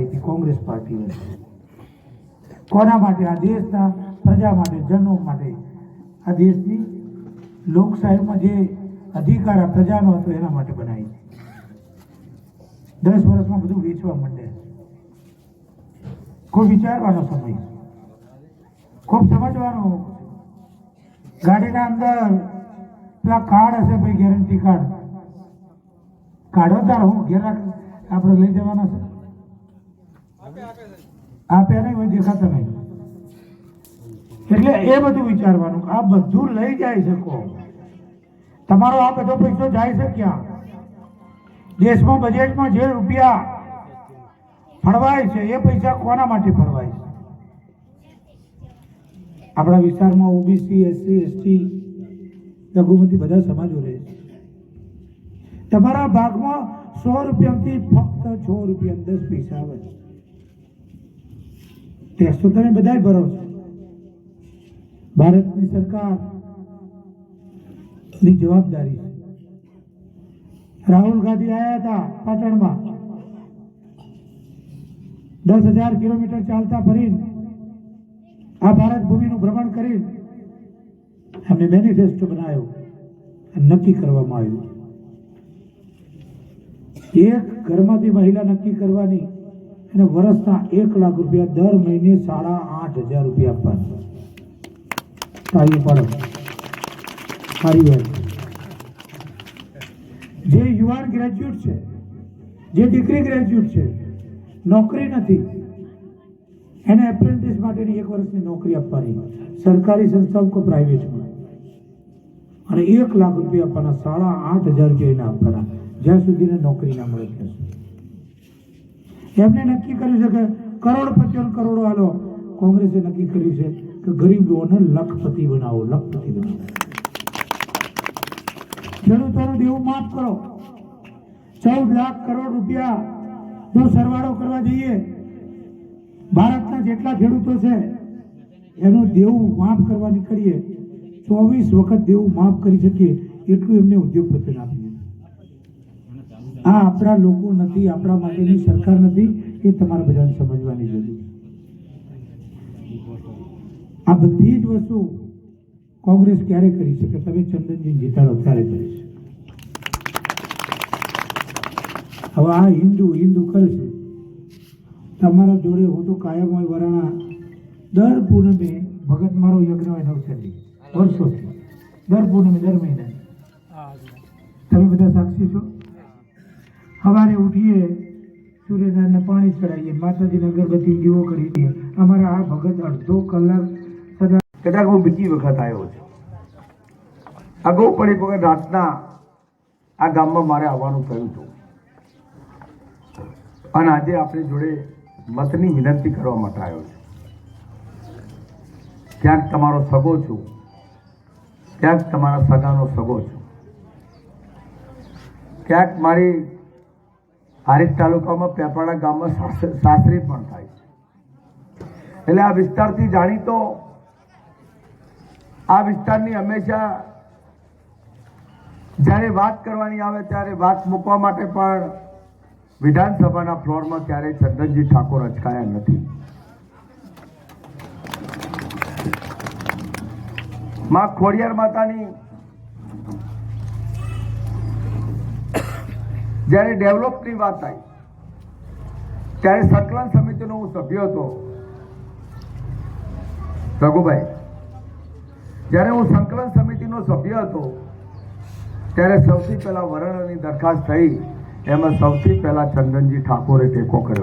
હતી કોંગ્રેસ પાર્ટી કોના માટે આ દેશના પ્રજા માટે, જનો માટે? આ દેશની લોકશાહીમાં જે અધિકાર આ પ્રજાનો હતો એના માટે બનાવી દસ વર્ષમાં બધું વેચવા માંડે ખૂબ વિચારવાનો સમય ખૂબ સમજવાનો ગાડીના અંદર પેલા કાર્ડ હશે ભાઈ ગેરંટી કાર્ડ. કાઢો તાર હું ઘેર આપણે લઈ જવાના છે. આપે નહીં હોય દેખાતા નહીં. એટલે એ બધું વિચારવાનું આ બધું લઈ જાય શકો તમારો આ બધો પૈસો જાય છે ક્યાં? દેશમાં બજેટમાં જે રૂપિયા ફળવાય છે, એ પૈસા કોના માટે ફળવાય છે? આપણા વિસ્તારમાં ઓબીસી એસસી એસટી લઘુમતી બધા સમાજો રહે છે. તમારા ભાગમાં સો રૂપિયાથી ફક્ત છ રૂપિયા દસ પૈસા આવે છે. ટેક્સ તો તમે બધા ભરો છો. ભારતની સરકારની જવાબદારી છે. રાહુલ ગાંધી આવ્યા હતા પાટણમાં. દસ હજાર કિલોમીટર ચાલતા ફરીને આ ભારત ભૂમિનું ભ્રમણ કરી એમને મેનિફેસ્ટો બનાવ્યો અને નક્કી કરવામાં આવ્યું. એક ઘરમાંથી મહિલા નક્કી કરવાની અને વર્ષના એક લાખ રૂપિયા દર મહિને સાડા આઠ હજાર રૂપિયા આપવાના. તાળી પાડો. સારી વાત. જે યુવાન ગ્રેજ્યુએટ છે, જે ડિગ્રી ગ્રેજ્યુએટ છે, નોકરી નથી. એને એપ્રેન્ટિસ માટેની એક વર્ષની નોકરી આપવાની. સરકારી સંસ્થાઓ કે પ્રાઇવેટમાં અને એક લાખ રૂપિયા આપવાના સાડા આઠ હજાર રૂપિયા એને આપવાના. જ્યાં સુધીને નોકરી ના મળે ત્યાં સુધી. એમને નક્કી કર્યું છે કે કરોડપતિઓ કરોડો આલો. કોંગ્રેસે નક્કી કર્યું છે કે ગરીબોને લખપતિ બનાવો લખપતિ બનાવો. ખેડૂતોનું દેવું માફ કરો. ચૌદ લાખ કરોડ રૂપિયા જો સરવાળો કરવા જઈએ. ભારતના જેટલા ખેડૂતો છે, એનું દેવું માફ કરવા નીકળીએ. ચોવીસ વખત દેવું માફ કરી શકીએ. એટલું એમને ઉદ્યોગપતિને આપીએ. આ આપણા લોકો નથી આપણા માટેની સરકાર નથી એ તમારે બધાને સમજવાની જરૂર છે. આ બધી જ વસ્તુ કોંગ્રેસ ક્યારે કરી શકે? તમે ચંદનજી જીતાડો ક્યારે કરી શકે. હવે આ હિન્દુ હિન્દુ કરશે તમારા જોડે હું તો કાયમ હોય વરાણા. દર પૂનમે ભગત મારો યજ્ઞ હોય નવસારી. વર્ષોથી. દર પૂનમે દર મહિને. તમે બધા સાક્ષી છો? સવારે ઉઠીએ, સૂર્યનારાયણને પાણી ચડાવીએ, માતાજીને અગરબત્તી દીવો કરી દઈએ અમારા આ ભગત અડધો કલાક સદા કદાચ હું બીજી વખત આવ્યો છું. અગાઉ પણ એક વખત રાતના આ ગામમાં મારે આવવાનું થયું હતું. અને આજે આપણી જોડે મતની વિનંતી કરવા માટે આવ્યો છું. ક્યાંક તમારો સગો છું, ક્યાંક તમારા સગાનો સગો છું. ક્યાંક મારી હારીજ તાલુકામાં પેપાડા ગામમાં સાસરી પણ થાય છે. એટલે આ વિસ્તારથી જાણીતો, આ વિસ્તારની હંમેશા જ્યારે વાત કરવાની આવે ત્યારે વાત મૂકવા માટે પણ વિધાનસભાના ફ્લોરમાં ક્યારેય ચંદનજી ઠાકોર અચકાયા નથી. માં ખોડિયાર માતાની જ્યારે ડેવલપની વાત આવી, ત્યારે સંકલન સમિતિનો હું સભ્ય હતો. રઘુભાઈ, જ્યારે હું સંકલન સમિતિનો સભ્ય હતો, ત્યારે સૌથી પહેલા વરણની દરખાસ્ત થઈ, એમાં સૌથી પહેલા ચંદનજી ઠાકોરે ટેકો કર્યો.